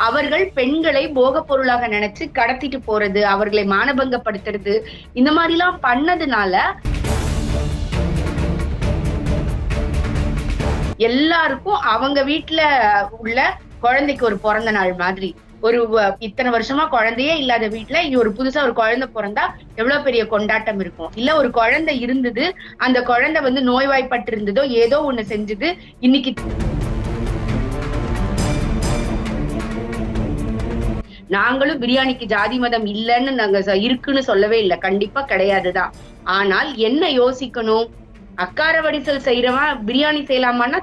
அவர்கள் பெண்களை போக பொருளாக நினைச்சு கடத்திட்டு போறது அவர்களை மானபங்கப்படுத்துறது இந்த மாதிரி எல்லாம் பண்ணதுனால எல்லாருக்கும் அவங்க வீட்டுல உள்ள குழந்தைக்கு ஒரு பிறந்த நாள் மாதிரி. ஒரு வ- இத்தனை வருஷமா குழந்தையே இல்லாத வீட்டுல இங்க ஒரு புதுசா ஒரு குழந்தை பிறந்தா எவ்வளவு பெரிய கொண்டாட்டம் இருக்கும். இல்ல ஒரு குழந்தை இருந்தது அந்த குழந்தை வந்து நோய்வாய்ப்பட்டு இருந்ததோ ஏதோ ஒண்ணு செஞ்சது இன்னைக்கு நாங்களும் பிரியாணிக்கு ஜாதி மதம் இல்லைன்னு நாங்க இருக்குன்னு சொல்லவே இல்லை. கண்டிப்பா கிடையாதுதான். ஆனால் என்ன யோசிக்கணும்? அக்கார வடிசல் செய்யறவன் பிரியாணி செய்யலாமான்னா?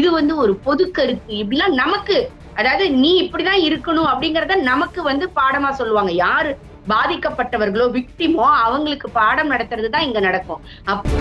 இது வந்து ஒரு பொது கருத்து. இப்படிலாம் நமக்கு அதாவது நீ இப்படிதான் இருக்கணும் அப்படிங்கறத நமக்கு வந்து பாடமா சொல்லுவாங்க. யாரு பாதிக்கப்பட்டவர்களோ விக்டிமோ அவங்களுக்கு பாடம் நடத்துறது தான் இங்க நடக்கும். அப்போ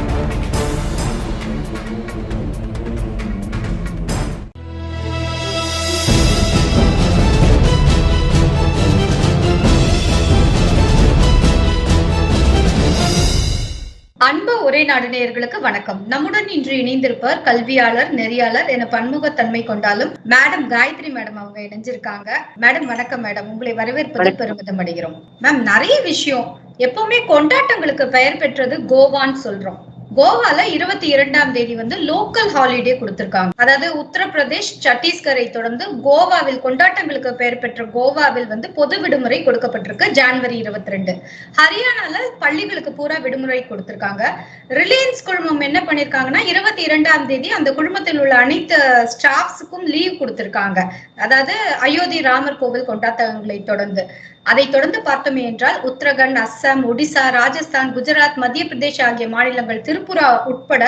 ஒரே நாடு நேயர்களுக்கு வணக்கம். நம்முடன் இன்று இணைந்திருப்பவர் கல்வியாளர் நெறியாளர் என பன்முகத்தன்மை கொண்டாலும் மேடம் காயத்ரி மேடம் அவங்க இணைஞ்சிருக்காங்க. மேடம் வணக்கம் மேடம். உங்களை வரவேற்பது வணக்கம். பெருமிதம் அடைகிறோம். மேம் நிறைய விஷயம் எப்பவுமே கொண்டாட்டங்களுக்கு பெயர் பெற்றது கோவான்னு சொல்றோம். கோவால இருபத்தி இரண்டாம் தேதி வந்து லோக்கல் ஹாலிடே கொடுத்திருக்காங்க. அதாவது உத்தரப்பிரதேஷ் சத்தீஸ்கரை தொடர்ந்து கோவாவில் கொண்டாட்டங்களுக்கு பெயர் பெற்ற கோவாவில் வந்து பொது விடுமுறை கொடுக்கப்பட்டிருக்கு ஜான்வரி இருபத்தி ரெண்டு ஹரியானால பள்ளிகளுக்கு பூரா விடுமுறை கொடுத்திருக்காங்க. ரிலையன்ஸ் குழுமம் என்ன பண்ணிருக்காங்கன்னா இருபத்தி இரண்டாம் தேதி அந்த குழுமத்தில் உள்ள அனைத்து ஸ்டாஃப்ஸுக்கும் லீவ் கொடுத்திருக்காங்க. அதாவது அயோத்தி ராமர் கோவில் கொண்டாட்டங்களை தொடர்ந்து. அதை தொடர்ந்து பார்த்தோமே என்றால் உத்தரகண்ட் அஸ்ஸாம் ஒடிசா ராஜஸ்தான் குஜராத் மத்திய பிரதேஷ் ஆகிய மாநிலங்கள் திரிபுரா உட்பட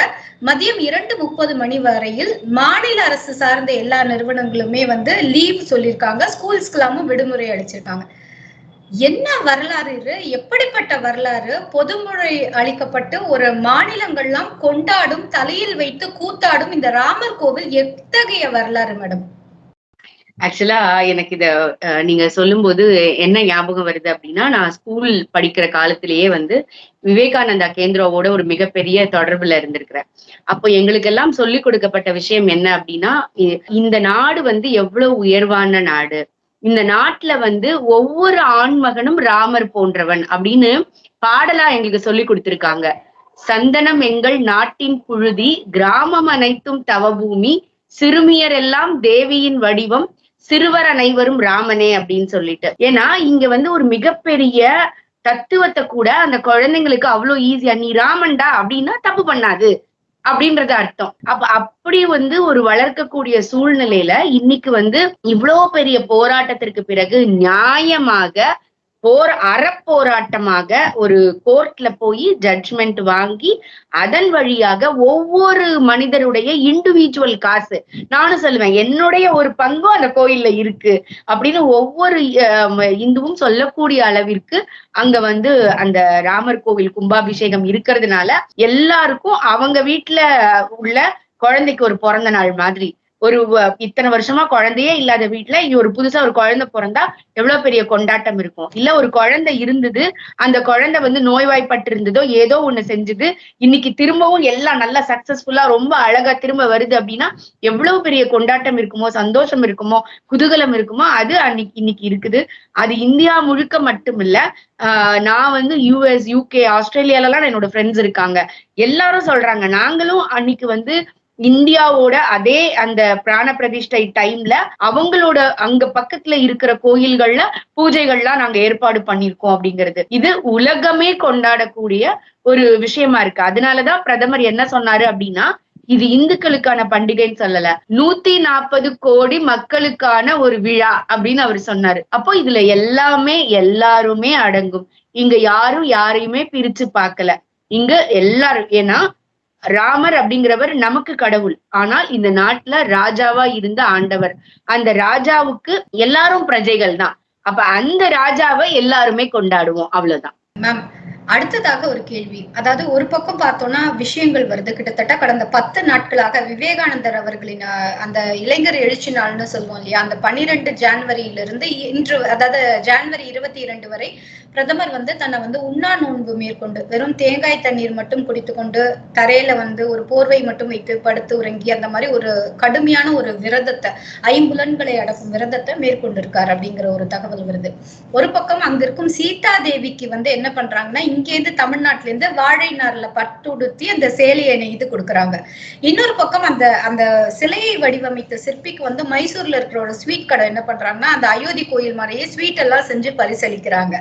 மதியம் இரண்டு முப்பது மணி வரையில் மாநில அரசு சார்ந்த எல்லா நிறுவனங்களுமே வந்து லீவ் சொல்லியிருக்காங்க. ஸ்கூல்ஸ்க்கெல்லாமும் விடுமுறை அளிச்சிருக்காங்க. என்ன வரலாறு எப்படிப்பட்ட வரலாறு? பொதுமுறை அளிக்கப்பட்டு ஒரு மாநிலங்கள்லாம் கொண்டாடும் தலையில் வைத்து கூத்தாடும் இந்த ராமர் கோவில் எத்தகைய வரலாறு மேடம்? ஆக்சுவலா எனக்கு இத அஹ், நீங்க சொல்லும்போது என்ன ஞாபகம் வருது அப்படின்னா நான் ஸ்கூல் படிக்கிற காலத்திலேயே வந்து விவேகானந்தா கேந்திராவோட ஒரு மிகப்பெரிய தொடர்புல இருந்திருக்கிறேன். அப்போ எங்களுக்கு எல்லாம் சொல்லி கொடுக்கப்பட்ட விஷயம் என்ன அப்படின்னா இந்த நாடு வந்து எவ்வளவு உயர்வான நாடு. இந்த நாட்டுல வந்து ஒவ்வொரு ஆண்மகனும் ராமர் போன்றவன் அப்படின்னு பாடலா எங்களுக்கு சொல்லி கொடுத்திருக்காங்க. சந்தனம் எங்கள் நாட்டின் புழுதி கிராமம் அனைத்தும் தவபூமி சிறுமியர் எல்லாம் தேவியின் வடிவம் சிறுவர் அனைவரும் ராமனே அப்படின்னு சொல்லிட்டு. ஏன்னா இங்க வந்து ஒரு மிகப்பெரிய தத்துவத்தை கூட அந்த குழந்தைங்களுக்கு அவ்வளவு ஈஸியா நீ ராமன்டா அப்படின்னா தப்பு பண்ணாது அப்படின்றது அர்த்தம். அப்ப அப்படி வந்து ஒரு வளர்க்கக்கூடிய சூழ்நிலையில இன்னைக்கு வந்து இவ்வளவு பெரிய போராட்டத்திற்கு பிறகு நியாயமாக போர் அறப்போராட்டமாக ஒரு கோர்ட்ல போய் ஜட்ஜ்மெண்ட் வாங்கி அதன் வழியாக ஒவ்வொரு மனிதருடைய இண்டிவிஜுவல் காசு. நானும் சொல்லுவேன் என்னுடைய ஒரு பங்கும் அந்த கோயில்ல இருக்கு அப்படின்னு ஒவ்வொரு இந்துவும் சொல்லக்கூடிய அளவிற்கு அங்க வந்து அந்த ராமர் கோவில் கும்பாபிஷேகம் இருக்கிறதுனால எல்லாருக்கும் அவங்க வீட்டுல உள்ள குழந்தைக்கு ஒரு பிறந்த நாள் மாதிரி. ஒரு வ- இத்தனை வருஷமா குழந்தையே இல்லாத வீட்டுல இங்க ஒரு புதுசா ஒரு குழந்தை பிறந்தா எவ்வளவு பெரிய கொண்டாட்டம் இருக்கும்? இல்ல ஒரு குழந்தை இருந்தது அந்த குழந்தை வந்து நோய்வாய்ப்பட்டு இருந்ததோ ஏதோ ஒண்ணு செஞ்சது இன்னைக்கு திரும்பவும் எல்லாம் நல்லா சக்சஸ்ஃபுல்லா ரொம்ப அழகா திரும்ப வருது அப்படின்னா எவ்வளவு பெரிய கொண்டாட்டம் இருக்குமோ சந்தோஷம் இருக்குமோ குதூகலம் இருக்குமோ அது அன்னைக்கு இன்னைக்கு இருக்குது. அது இந்தியா முழுக்க மட்டும் இல்ல ஆஹ் நான் வந்து யூஎஸ் யூகே ஆஸ்திரேலியால எல்லாம் என்னோட ஃப்ரெண்ட்ஸ் இருக்காங்க. எல்லாரும் சொல்றாங்க நாங்களும் அன்னைக்கு வந்து இந்தியாவோட அதே அந்த பிராண பிரதிஷ்டை டைம்ல அவங்களோட அங்க பக்கத்துல இருக்கிற கோயில்கள்ல பூஜைகள்லாம் நாங்க ஏற்பாடு பண்ணிருக்கோம் அப்படிங்கிறது. இது உலகமே கொண்டாடக்கூடிய ஒரு விஷயமா இருக்கு. அதனாலதான் பிரதமர் என்ன சொன்னாரு அப்படின்னா இது இந்துக்களுக்கான பண்டிகைன்னு சொல்லல. நூத்தி நாற்பது கோடி மக்களுக்கான ஒரு விழா அப்படின்னு அவர் சொன்னாரு. அப்போ இதுல எல்லாமே எல்லாருமே அடங்கும். இங்க யாரும் யாரையுமே பிரிச்சு பார்க்கல. இங்க எல்லாரும் ஏன்னா ராமர் அப்படிங்கிறவர் நமக்கு கடவுள். ஆனால் இந்த நாட்டுல ராஜாவா இருந்த ஆண்டவர். அந்த ராஜாவுக்கு எல்லாரும் பிரஜைகள் தான். அப்ப அந்த ராஜாவை எல்லாருமே கொண்டாடுவோம். அவ்வளவுதான். மேம் அடுத்ததாக ஒரு கேள்வி. அதாவது ஒரு பக்கம் பார்த்தோம்னா விஷயங்கள் வருது. கிட்டத்தட்ட கடந்த பத்து நாட்களாக விவேகானந்தர் அவர்களின் அந்த இளைஞர் எழுச்சி நாள்னு சொல்லுவோம் இல்லையா? அந்த பன்னிரெண்டு ஜான்வரியிலிருந்து இன்று அதாவது ஜான்வரி இருபத்தி இரண்டு வரை பிரதமர் வந்து தன்னை வந்து உண்ணா நோன்பு மேற்கொண்டு வெறும் தேங்காய் தண்ணீர் மட்டும் குடித்துக்கொண்டு தரையில வந்து ஒரு போர்வை மட்டும் வைத்து படுத்து உறங்கி அந்த மாதிரி ஒரு கடுமையான ஒரு விரதத்தை ஐம்புலன்களை அடக்கும் விரதத்தை மேற்கொண்டிருக்கார் அப்படிங்கிற ஒரு தகவல் வருது. ஒரு பக்கம் அங்க இருக்கும் சீதா தேவிக்கு வந்து என்ன பண்றாங்கன்னா இங்கேருந்து தமிழ்நாட்டுல இருந்து வாழை நார்ல பட்டுடுத்தி அந்த சேலையை நெய்து கொடுக்குறாங்க. இன்னொரு பக்கம் அந்த அந்த சிலையை வடிவமைத்த சிற்பிக்கு வந்து மைசூர்ல இருக்கிற ஒரு ஸ்வீட் கடை என்ன பண்றாங்கன்னா அந்த அயோத்தி கோயில் மாதிரியே ஸ்வீட் எல்லாம் செஞ்சு பரிசளிக்கிறாங்க.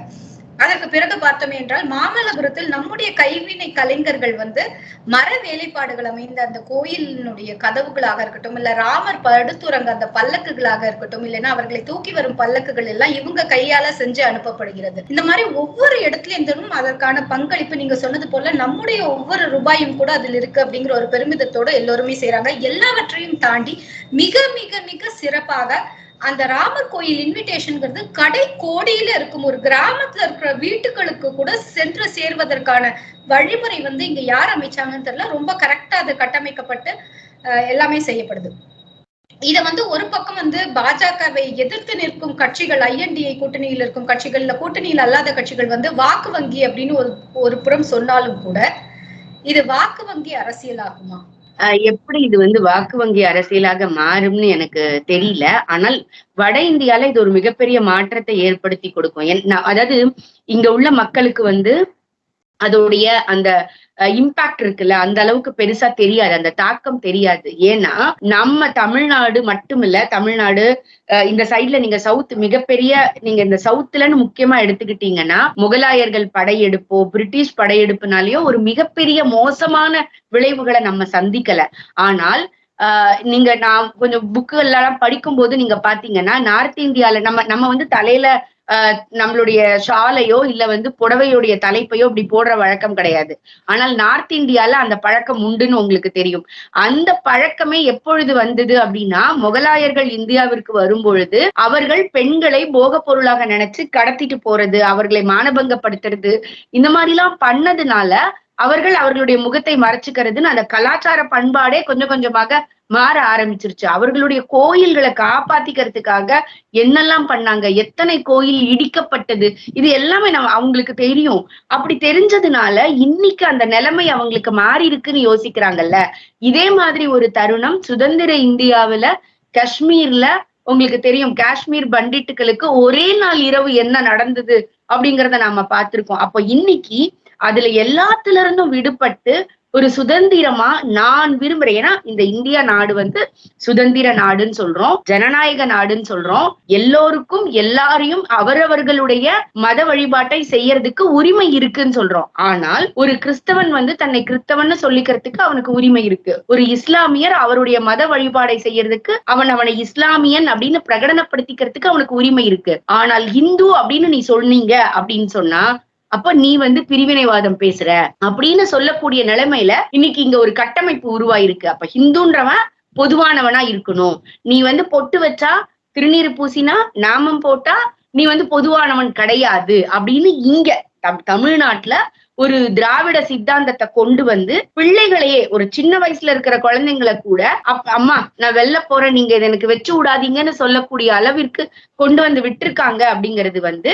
அதற்கு பிறகு பார்த்தோமே என்றால் மாமல்லபுரத்தில் நம்முடைய கைவினை கலைஞர்கள் வந்து மர வேலைப்பாடுகள் அமைந்த அந்த கோயிலினுடைய கதவுகளாக இருக்கட்டும் இல்ல ராமர் படுத்துறங்க அந்த பல்லக்குகளாக இருக்கட்டும் இல்லைன்னா அவர்களை தூக்கி வரும் பல்லக்குகள் எல்லாம் இவங்க கையால செஞ்சு அனுப்பப்படுகிறது. இந்த மாதிரி ஒவ்வொரு இடத்துலயும் அதற்கான பங்களிப்பு நீங்க சொன்னது போல நம்முடைய ஒவ்வொரு ரூபாயும் கூட அதில் இருக்கு அப்படிங்கிற ஒரு பெருமிதத்தோட எல்லோருமே செய்யறாங்க எல்லாவற்றையும் தாண்டி மிக மிக மிக சிறப்பாக அந்த ராமர் கோயில் இன்விடேஷன்ங்கிறது கடை கோடியில இருக்கும். ஒரு கிராமத்துல இருக்கிற வீட்டுகளுக்கு கூட சென்று சேர்வதற்கான வழிமுறை வந்து இங்க யார் அமைச்சாங்கன்னு தெரியல. ரொம்ப கரெக்டா அது கட்டமைக்கப்பட்டு அஹ், எல்லாமே செய்யப்படுது. இத வந்து ஒரு பக்கம் வந்து பாஜகவை எதிர்த்து நிற்கும் கட்சிகள் ஐஎன்டிஐ கூட்டணியில் இருக்கும் கட்சிகள் இல்ல கூட்டணியில் அல்லாத கட்சிகள் வந்து வாக்கு வங்கி அப்படின்னு ஒரு ஒரு புறம் சொன்னாலும் கூட இது வாக்கு வங்கி அரசியலாகுமா? எப்படி இது வந்து வாக்கு வங்கி அரசியலாக மாறும்னு எனக்கு தெரியல. ஆனால் வட இந்தியால இது ஒரு மிகப்பெரிய மாற்றத்தை ஏற்படுத்தி கொடுக்கும். என்- நான் அதாவது இங்க உள்ள மக்களுக்கு வந்து அதோடைய அந்த இம்பாக்ட் இருக்குல்ல அந்த அளவுக்கு பெருசா தெரியாது. அந்த தாக்கம் தெரியாது. ஏன்னா நம்ம தமிழ்நாடு மட்டும் இல்ல தமிழ்நாடு அஹ் இந்த சைட்ல நீங்க சவுத் மிகப்பெரிய நீங்க இந்த சவுத்துலன்னு முக்கியமா எடுத்துக்கிட்டீங்கன்னா முகலாயர்கள் படையெடுப்போ பிரிட்டிஷ் படையெடுப்புனாலயோ ஒரு மிகப்பெரிய மோசமான விளைவுகளை நம்ம சந்திக்கல. ஆனால் ஆஹ் நீங்க நான் கொஞ்சம் புக்குகள் எல்லாம் படிக்கும் போது நீங்க பாத்தீங்கன்னா நார்த் இந்தியால நம்ம நம்ம வந்து தலையில நம்மளுடைய ஷாலையோ இல்ல வந்து புடவையுடைய தலைப்பையோ இப்படி போடுற வழக்கம் கிடையாது. ஆனால் நார்த் இந்தியால அந்த பழக்கம் உண்டுன்னு உங்களுக்கு தெரியும். அந்த பழக்கமே எப்பொழுது வந்தது அப்படின்னா முகலாயர்கள் இந்தியாவிற்கு வரும்பொழுது அவர்கள் பெண்களை போக பொருளாக நினைச்சு கடத்திட்டு போறது அவர்களை மானபங்கப்படுத்துறது இந்த மாதிரி எல்லாம் பண்ணதுனால அவர்கள் அவர்களுடைய முகத்தை மறைச்சுக்கிறதுன்னு அந்த கலாச்சார பண்பாடே கொஞ்சம் கொஞ்சமாக மாற ஆரம்பிச்சிருச்சு. அவர்களுடைய கோயில்களை காப்பாத்திக்கிறதுக்காக என்னெல்லாம் பண்ணாங்க? எத்தனை கோயில் இடிக்கப்பட்டது? இது எல்லாமே நம்ம அவங்களுக்கு தெரியும். அப்படி தெரிஞ்சதுனால இன்னைக்கு அந்த நிலைமை அவங்களுக்கு மாறி இருக்குன்னு யோசிக்கிறாங்கல்ல. இதே மாதிரி ஒரு தருணம் சுதந்திர இந்தியாவில காஷ்மீர்ல உங்களுக்கு தெரியும். காஷ்மீர் பண்டிட்டுகளுக்கு ஒரே நாள் இரவு என்ன நடந்தது அப்படிங்கறத நாம பார்த்திருக்கோம். அப்போ இன்னைக்கு அதுல எல்லாத்துல இருந்தும் விடுபட்டு ஒரு சுதந்திரமா நான் விரும்புறேன். ஏன்னா இந்த இந்தியா நாடு வந்து சுதந்திர நாடுன்னு சொல்றோம் ஜனநாயக நாடுன்னு சொல்றோம். எல்லோருக்கும் எல்லாரையும் அவரவர்களுடைய மத வழிபாட்டை செய்யறதுக்கு உரிமை இருக்குன்னு சொல்றோம். ஆனால் ஒரு கிறிஸ்தவன் வந்து தன்னை கிறிஸ்தவன்னு சொல்லிக்கிறதுக்கு அவனுக்கு உரிமை இருக்கு. ஒரு இஸ்லாமியர் அவருடைய மத வழிபாடை செய்யறதுக்கு அவன் அவனை இஸ்லாமியன் அப்படின்னு பிரகடனப்படுத்திக்கிறதுக்கு அவனுக்கு உரிமை இருக்கு. ஆனால் இந்து அப்படின்னு நீ சொன்னீங்க அப்படின்னு சொன்னா அப்ப நீ வந்து பிரிவினைவாதம் பேசுற அப்படின்னு சொல்லக்கூடிய நிலைமையில இன்னைக்கு இங்க ஒரு கட்டமைப்பு உருவாயிருக்கு. அப்ப ஹிந்துன்றவன் பொதுவானவனா இருக்கணும். நீ வந்து பொட்டு வச்சா திருநீர் பூசினா நாமம் போட்டா நீ வந்து பொதுவானவன் கிடையாது அப்படின்னு இங்க தமிழ்நாட்டுல ஒரு திராவிட சித்தாந்தத்தை கொண்டு வந்து பிள்ளைகளையே ஒரு சின்ன வயசுல இருக்கிற குழந்தைங்களை கூட அம்மா நான் வெளில போறேன் நீங்க இதை எனக்கு வச்சு விடாதீங்கன்னு சொல்லக்கூடிய அளவிற்கு கொண்டு வந்து விட்டுருக்காங்க அப்படிங்கிறது வந்து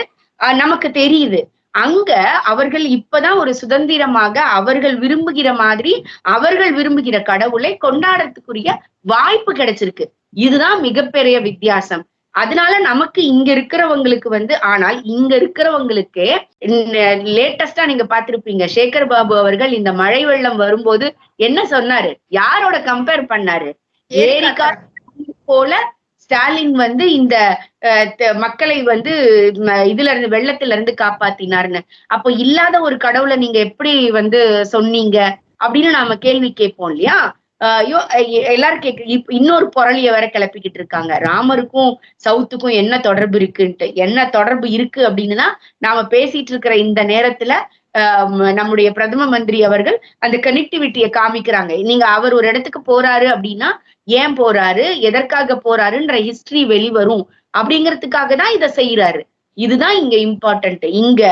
நமக்கு தெரியுது. அங்க அவர்கள் இப்பதான் ஒரு சுதந்திரமாக அவர்கள் விரும்புகிற மாதிரி அவர்கள் விரும்புகிற கடவுளை கொண்டாடத்துக்குரிய வாய்ப்பு கிடைச்சிருக்கு. இதுதான் மிகப்பெரிய வித்தியாசம். அதனால நமக்கு இங்க இருக்கிறவங்களுக்கு வந்து ஆனால் இங்க இருக்கிறவங்களுக்கு லேட்டஸ்டா நீங்க பாத்திருப்பீங்க சேகர் பாபு அவர்கள் இந்த மழை வெள்ளம் வரும்போது என்ன சொன்னாரு? யாரோட கம்பேர் பண்ணாரு? ஏரிக்கா போல ஸ்டாலின் வந்து இந்த மக்களை வந்து இதுல இருந்து வெள்ளத்துல இருந்து காப்பாத்தினாருன்னு. அப்போ இல்லாத ஒரு கடவுளை நீங்க எப்படி வந்து சொன்னீங்க? அப்படின்னு நாம கேள்வி கேட்போம் இல்லையா? ஆஹ் ஐயோ எல்லாரும் கேக்கு இன்னொரு புரளிய வேற கிளப்பிக்கிட்டு இருக்காங்க. ராமருக்கும் சவுத்துக்கும் என்ன தொடர்பு இருக்குன்ட்டு. என்ன தொடர்பு இருக்கு அப்படின்னு தான் நாம பேசிட்டு இருக்கிற இந்த நேரத்துல ஆஹ் நம்முடைய பிரதம மந்திரி அவர்கள் அந்த கனெக்டிவிட்டியை காமிக்கிறாங்க. நீங்க அவர் ஒரு இடத்துக்கு போறாரு அப்படின்னா ஏன் போறாரு? எதற்காக போறாருன்ற ஹிஸ்டரி வெளிவரும். அப்படிங்கிறதுக்காக தான் இதை செய்யறாரு இதுதான் இங்க இம்பார்ட்டன்ட் இங்க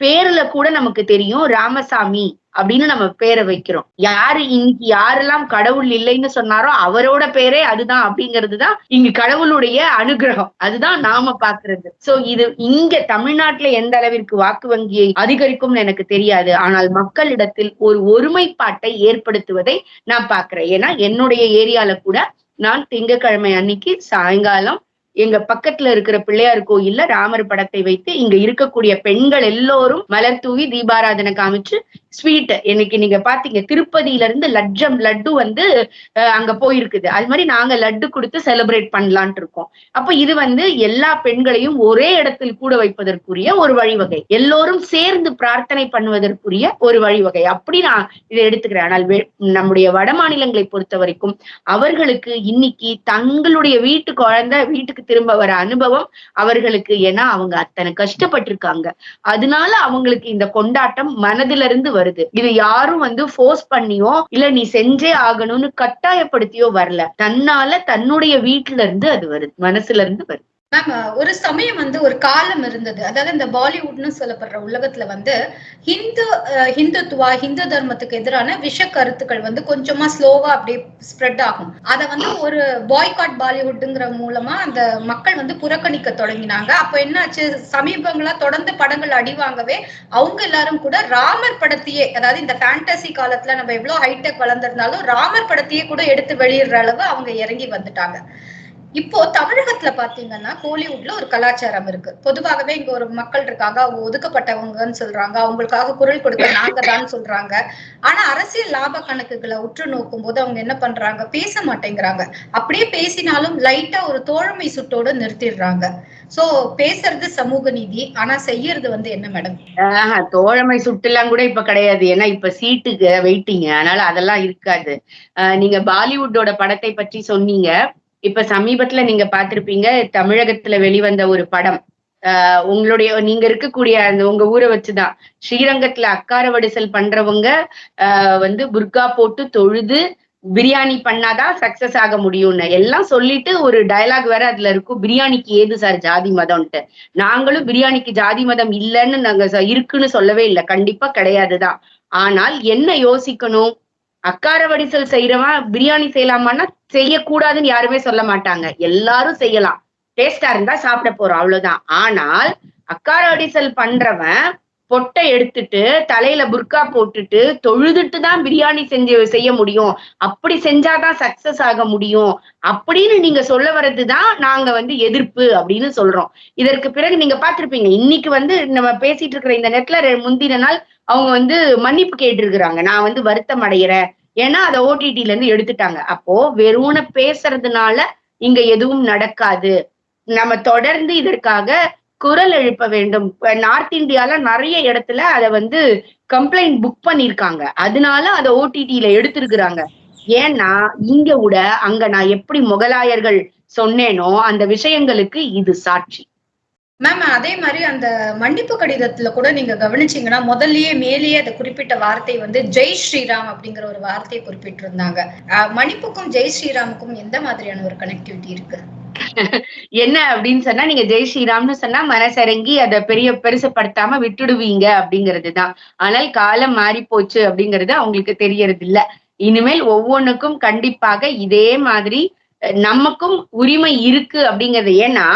பேர்ல கூட நமக்கு தெரியும் ராமசாமி. அப்படின்னு நம்ம பேரை வைக்கிறோம். யாரு இன்னைக்கு யாரெல்லாம் கடவுள் இல்லைன்னு சொன்னாரோ அவரோட பேரே அதுதான் அப்படிங்கிறது தான் இங்க கடவுளுடைய அனுகிரகம். அதுதான் நாம பாக்குறது சோ இது இங்க தமிழ்நாட்டுல எந்த அளவிற்கு வாக்கு வங்கியை அதிகரிக்கும்னு எனக்கு தெரியாது. ஆனால் மக்களிடத்தில் ஒரு ஒருமைப்பாட்டை ஏற்படுத்துவதை நான் பாக்குறேன் ஏன்னா என்னுடைய ஏரியால கூட நான் திங்கட்கிழமை அன்னைக்கு சாயங்காலம் எங்க பக்கத்துல இருக்கிற பிள்ளையார் கோயில்ல ராமர் படத்தை வைத்து இங்க இருக்கக்கூடிய பெண்கள் எல்லோரும் மலர் தூவி தீபாராதனை காமிச்சு ஸ்வீட் இன்னைக்கு நீங்க பாத்தீங்க திருப்பதியில இருந்து லட்சம் லட்டு வந்து அங்க போயிருக்குது. அது மாதிரி நாங்க லட்டு கொடுத்து செலிப்ரேட் பண்ணலான் இருக்கோம். அப்ப இது வந்து எல்லா பெண்களையும் ஒரே இடத்தில் கூட வைப்பதற்குரிய ஒரு வழிவகை. எல்லோரும் சேர்ந்து பிரார்த்தனை பண்ணுவதற்குரிய ஒரு வழிவகை. அப்படி நான் இதை எடுத்துக்கிறேன். ஆனால் வெ- நம்முடைய வட மாநிலங்களை பொறுத்த வரைக்கும் அவர்களுக்கு இன்னைக்கு தங்களுடைய வீட்டு குழந்தை வீட்டுக்கு திரும்ப வர அனுபவம் அவர்களுக்கு. ஏன்னா அவங்க அத்தனை கஷ்டப்பட்டிருக்காங்க. அதனால அவங்களுக்கு இந்த கொண்டாட்டம் மனதில இருந்து வருது. இது யாரும் வந்து ஃபோர்ஸ் பண்ணியோ இல்ல நீ செஞ்சே ஆகணும்னு கட்டாயப்படுத்தியோ வரல. தன்னால தன்னுடைய வீட்டுல இருந்து அது வருது. மனசுல இருந்து வருது. மேம் ஒரு சமயம் வந்து ஒரு காலம் இருந்தது. அதாவது இந்த பாலிவுட்னு சொல்லப்படுற உலகத்துல வந்து ஹிந்து ஹிந்துத்துவா ஹிந்து தர்மத்துக்கு எதிரான விஷ கருத்துக்கள் வந்து கொஞ்சமா ஸ்லோவா அப்படியே ஸ்ப்ரெட் ஆகும். அதை வந்து ஒரு பாய்காட் பாலிவுட்ங்கிற மூலமா அந்த மக்கள் வந்து புறக்கணிக்க தொடங்கினாங்க. அப்ப என்னாச்சு? சமீபங்களா தொடர்ந்து படங்கள் அடிவாங்கவே அவங்க எல்லாரும் கூட ராமர் படத்தையே அதாவது இந்த ஃபேண்டசி காலத்துல நம்ம எவ்வளவு ஹைடெக் வளர்ந்திருந்தாலும் ராமர் படத்தையே கூட எடுத்து வெளியிடுற அளவு அவங்க இறங்கி வந்துட்டாங்க. இப்போ தமிழகத்துல பாத்தீங்கன்னா கோலிவுட்ல ஒரு கலாச்சாரம் இருக்கு. பொதுவாகவே இங்க ஒரு மக்கள் இருக்காங்க அவங்க ஒதுக்கப்பட்டவங்கன்னு சொல்றாங்க அவங்களுக்காக குரல் கொடுக்க நாங்க தான் சொல்றாங்க. ஆனா அரசியல் லாப கணக்குகளை உற்று நோக்கும் போது அவங்க என்ன பண்றாங்க? பேச மாட்டேங்கிறாங்க. அப்படியே பேசினாலும் லைட்டா ஒரு தோழமை சுட்டோட நிறுத்திடுறாங்க. சோ பேசுறது சமூக நீதி ஆனா செய்யறது வந்து என்ன மேடம்? ஆஹ் தோழமை சுட்டுலாம் கூட இப்ப கிடையாது. ஏன்னா இப்ப சீட்டுக்கு வெயிட்டிங்க அதனால அதெல்லாம் இருக்காது. ஆஹ் நீங்க பாலிவுட்டோட படத்தை பற்றி சொன்னீங்க. இப்ப சமீபத்துல நீங்க பார்த்திருப்பீங்க தமிழகத்துல வெளிவந்த ஒரு படம். ஆஹ் உங்களுடைய நீங்க இருக்கக்கூடிய அந்த உங்க ஊரை வச்சுதான். ஸ்ரீரங்கத்துல அக்கார வடிசல் பண்றவங்க ஆஹ் வந்து புர்கா போட்டு தொழுது பிரியாணி பண்ணாதான் சக்சஸ் ஆக முடியும்னு. எல்லாம் சொல்லிட்டு ஒரு டயலாக் வேற அதுல இருக்கும். பிரியாணிக்கு ஏது சார் ஜாதி மதம்ன்ட்டு? நாங்களும் பிரியாணிக்கு ஜாதி மதம் இல்லைன்னு நாங்க இருக்குன்னு சொல்லவே இல்லை. கண்டிப்பா கிடையாதுதான். ஆனால் என்ன யோசிக்கணும்? அக்கார வடிசல் செய்யறவன் பிரியாணி செய்யலாமான்னா செய்யக்கூடாதுன்னு யாருமே சொல்ல மாட்டாங்க. எல்லாரும் செய்யலாம். டேஸ்டா இருந்தா சாப்பிட போறோம் அவ்வளவுதான். ஆனால் அக்கார வடிசல் பண்றவன் பொட்டை எடுத்துட்டு தலையில புர்கா போட்டுட்டு தொழுதுட்டு தான் பிரியாணி செஞ்சு செய்ய முடியும். அப்படி செஞ்சாதான் சக்சஸ் ஆக முடியும். அப்படின்னு நீங்க சொல்ல வர்றதுதான் நாங்க வந்து எதிர்ப்பு அப்படின்னு சொல்றோம். இதற்கு பிறகு நீங்க பாத்திருப்பீங்க இன்னைக்கு வந்து நம்ம பேசிட்டு இருக்கிற இந்த நெட்ல ரெ- முந்தின நாள் அவங்க வந்து மன்னிப்பு கேட்டிருக்கிறாங்க. நான் வந்து வருத்தம் அடைகிறேன். ஏன்னா அதை ஓடிடில இருந்து எடுத்துட்டாங்க. அப்போ வெறும்னு பேசுறதுனால இங்க எதுவும் நடக்காது. நம்ம தொடர்ந்து இதற்காக குரல் எழுப்ப வேண்டும். நார்த் இந்தியால நிறைய இடத்துல அதை வந்து கம்ப்ளைண்ட் புக் பண்ணிருக்காங்க அதனால அதை ஓடிடியில எடுத்திருக்கிறாங்க. ஏன்னா இங்க விட அங்க நான் எப்படி முகலாயர்கள் சொன்னேனோ அந்த விஷயங்களுக்கு இது சாட்சி. மேம் அதே மாதிரி அந்த மன்னிப்பு கடிதத்துல கூட நீங்க கவனிச்சீங்கன்னா முதல்லயே மேலேயே அந்த குறிப்பிட்ட வார்த்தை வந்து ஜெய் ஸ்ரீராம் அப்படிங்கிற ஒரு வார்த்தையை குறிப்பிட்டிருந்தாங்க. மன்னிப்புக்கும் ஜெய் ஸ்ரீராமுக்கும் எந்த மாதிரியான ஒரு கனெக்டிவிட்டி இருக்கு? என்ன அப்படின்னு சொன்னா நீங்க ஜெய் ஸ்ரீராம்னு சொன்னா மனசரங்கி அதை பெரிய பெருசுப்படுத்தாம விட்டுடுவீங்க அப்படிங்கிறதுதான். ஆனால் காலம் மாறி போச்சு அப்படிங்கிறது அவங்களுக்கு தெரியறது இல்ல இனிமேல் ஒவ்வொன்றுக்கும் கண்டிப்பாக இதே மாதிரி நமக்கும் உரிமை இருக்கு அப்படிங்கறது. ஏன்னா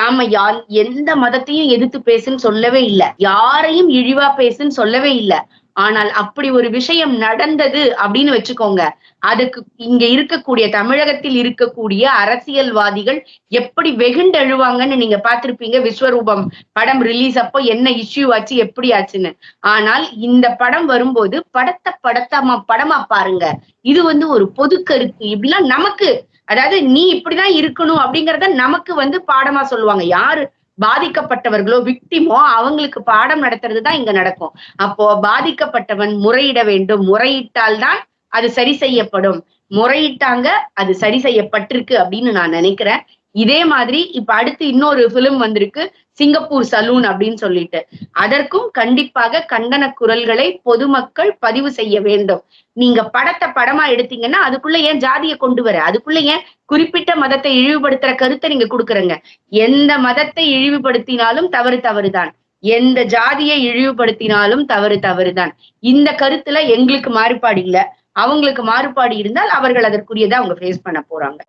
நாம யா எந்த மதத்தையும் எதிர்த்து பேசுன்னு சொல்லவே இல்லை. யாரையும் இழிவா பேசுன்னு சொல்லவே இல்லை. ஆனால் அப்படி ஒரு விஷயம் நடந்தது அப்படின்னு வச்சுக்கோங்க. அதுக்கு இங்க இருக்கக்கூடிய தமிழகத்தில் இருக்கக்கூடிய அரசியல்வாதிகள் எப்படி வெகுண்டெழுவாங்கன்னு நீங்க பார்த்திருப்பீங்க. விஸ்வரூபம் படம் ரிலீஸ் அப்போ என்ன இஷ்யூ ஆச்சு எப்படி ஆச்சுன்னு. ஆனால் இந்த படம் வரும்போது படத்தை படத்தமா படமா பாருங்க. இது வந்து ஒரு பொது கருத்து இப்படிலாம் நமக்கு அதாவது நீ இப்படிதான் இருக்கணும் அப்படிங்கறத நமக்கு வந்து பாடமா சொல்லுவாங்க. யாரு பாதிக்கப்பட்டவர்களோ விக்டிமோ அவங்களுக்கு பாடம் நடத்துறது தான் இங்க நடக்கும். அப்போ பாதிக்கப்பட்டவன் முறையிட வேண்டும். முறையிட்டால்தான் அது சரி செய்யப்படும். முறையிட்டாங்க அது சரி செய்யப்பட்டிருக்கு அப்படின்னு நான் நினைக்கிறேன். இதே மாதிரி இப்ப அடுத்து இன்னொரு பிலிம் வந்திருக்கு சிங்கப்பூர் சலூன் அப்படின்னு சொல்லிட்டு. அதற்கும் கண்டிப்பாக கண்டன குரல்களை பொதுமக்கள் பதிவு செய்ய வேண்டும். நீங்க படத்தை படமா எடுத்தீங்கன்னா அதுக்குள்ள ஏன் ஜாதியை கொண்டு வர? அதுக்குள்ள ஏன் குறிப்பிட்ட மதத்தை இழிவுபடுத்துற கருத்தை நீங்க கொடுக்குறங்க? எந்த மதத்தை இழிவுபடுத்தினாலும் தவறு தவறுதான். எந்த ஜாதியை இழிவுபடுத்தினாலும் தவறு தவறுதான். இந்த கருத்துல எங்களுக்கு மாறுபாடு இல்ல. அவங்களுக்கு மாறுபாடு இருந்தால் அவர்கள் அதற்குரியதை அவங்க ஃபேஸ் பண்ண போறாங்க.